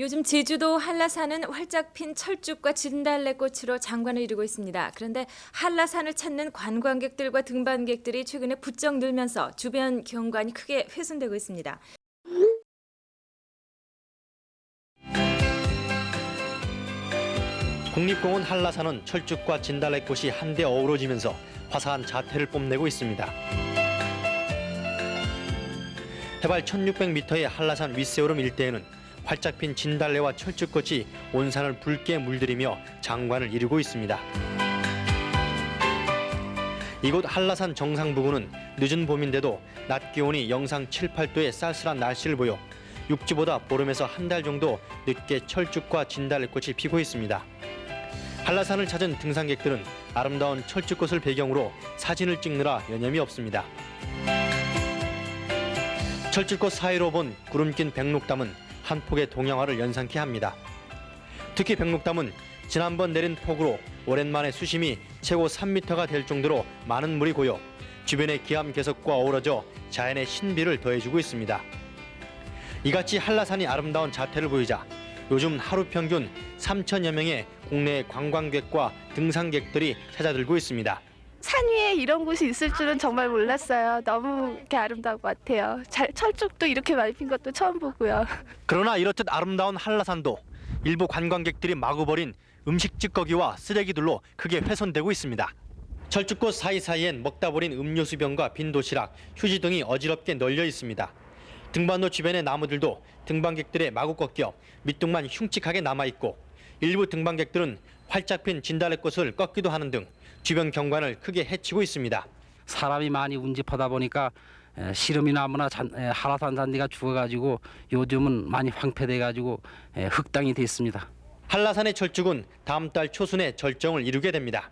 요즘 제주도 한라산은 활짝 핀 철쭉과 진달래꽃으로 장관을 이루고 있습니다. 그런데 한라산을 찾는 관광객들과 등반객들이 최근에 부쩍 늘면서 주변 경관이 크게 훼손되고 있습니다. 국립공원 한라산은 철쭉과 진달래꽃이 한데 어우러지면서 화사한 자태를 뽐내고 있습니다. 해발 1600m의 한라산 윗세오름 일대에는 활짝 핀 진달래와 철쭉꽃이 온 산을 붉게 물들이며 장관을 이루고 있습니다. 이곳 한라산 정상 부근은 늦은 봄인데도 낮 기온이 영상 7, 8도의 쌀쌀한 날씨를 보여 육지보다 보름에서 한 달 정도 늦게 철쭉과 진달래꽃이 피고 있습니다. 한라산을 찾은 등산객들은 아름다운 철쭉꽃을 배경으로 사진을 찍느라 여념이 없습니다. 철쭉꽃 사이로 본 구름 낀 백록담은 한 폭의 동양화를 연상케 합니다. 특히 백록담은 지난번 내린 폭우로 오랜만에 수심이 최고 3m가 될 정도로 많은 물이 고여 주변의 기암 개석과 어우러져 자연의 신비를 더해주고 있습니다. 이같이 한라산이 아름다운 자태를 보이자 요즘 하루 평균 3천여 명의 국내 관광객과 등산객들이 찾아들고 있습니다. 산 위에 이런 곳이 있을 줄은 정말 몰랐어요. 너무 이렇게 아름다운 것 같아요. 잘, 철쭉도 이렇게 많이 핀 것도 처음 보고요. 그러나 이렇듯 아름다운 한라산도 일부 관광객들이 마구 버린 음식 찌꺼기와 쓰레기들로 크게 훼손되고 있습니다. 철쭉꽃 사이사이엔 먹다 버린 음료수 병과 빈 도시락, 휴지 등이 어지럽게 널려 있습니다. 등반로 주변의 나무들도 등반객들의 마구 꺾여 밑둥만 흉측하게 남아 있고 일부 등반객들은 활짝 핀 진달래꽃을 꺾기도 하는 등 주변 경관을 크게 해치고 있습니다. 사람이 많이 운집하다 보니까 에, 시름이 나무나 잔, 에, 한라산 잔디가 죽어가지고 요즘은 많이 황폐돼가지고 에, 흑당이 됐습니다. 한라산의 철쭉은 다음 달 초순에 절정을 이루게 됩니다.